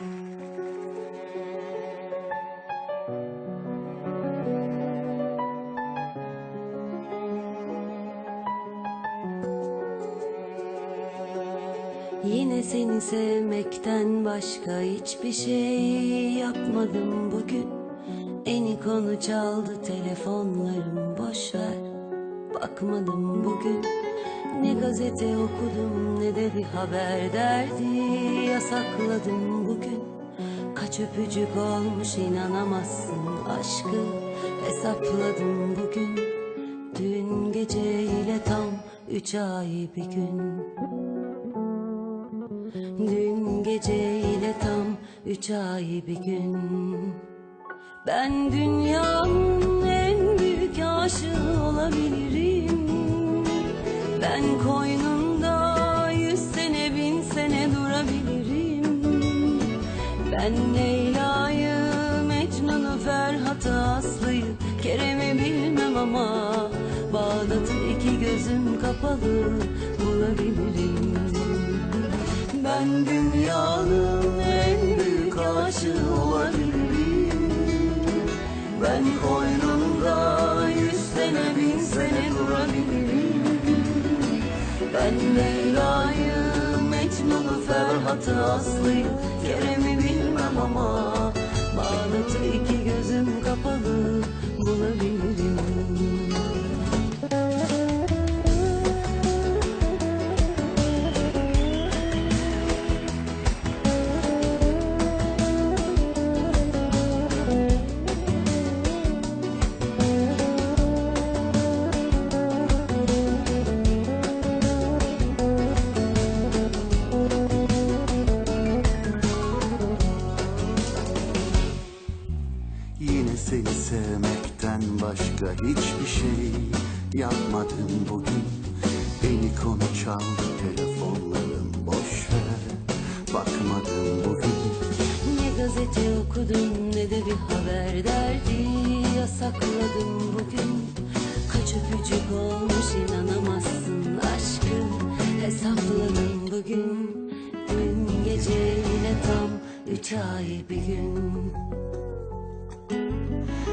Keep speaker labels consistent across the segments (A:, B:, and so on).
A: Yine seni sevmekten başka hiçbir şey yapmadım bugün. Eni konu çaldı telefonlarım boş ver Bakmadım bugün. Ne gazete okudum de bir haber derdi Yasakladım bugün. Kaç öpücük olmuş inanamazsın aşkı Hesapladım bugün. Dün gece ile tam üç ay bir gün. Dün gece ile tam üç ay bir gün. Ben dünyanın en büyük aşığı olabilirim. Ben koynunda Ben Leyla'yı, Mecnun'u, Ferhat'ı, Aslı'yı Kerem'i bilmem ama Bağdat'ı iki gözüm kapalı bulabilirim. Ben dünyanın en büyük aşığı olabilirim. Ben koynunda yüz sene bin sene durabilirim. Ben Leyla'yı, Mecnun'u, Ferhat'ı, Aslı'yı Kerem'i
B: seni sevmekten başka hiçbir şey yapmadım bugün. Beni konu çaldı telefonlarım boş ver. Bakmadım bugün.
A: Ne gazete okudum ne de bir haber derdi Yasakladım bugün. Kaç öpücük olmuş inanamazsın aşkım. Hesapladım bugün. Dün geceyle tam üç ay bir gün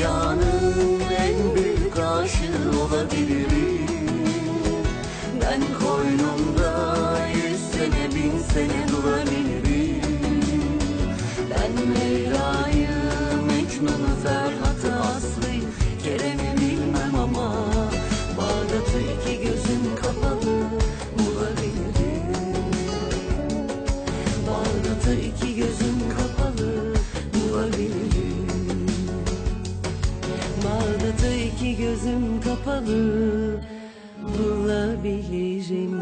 B: dünyanın en büyük aşığı olabilirim.
A: Ben
B: Koynumda yüz sene bin sene durabilirim.
A: Ben Leyla'yı, Mecnun'u, Ferhat'ı, Aslı'yı Bağdat'ı iki gözüm kapalı. Bulabilirim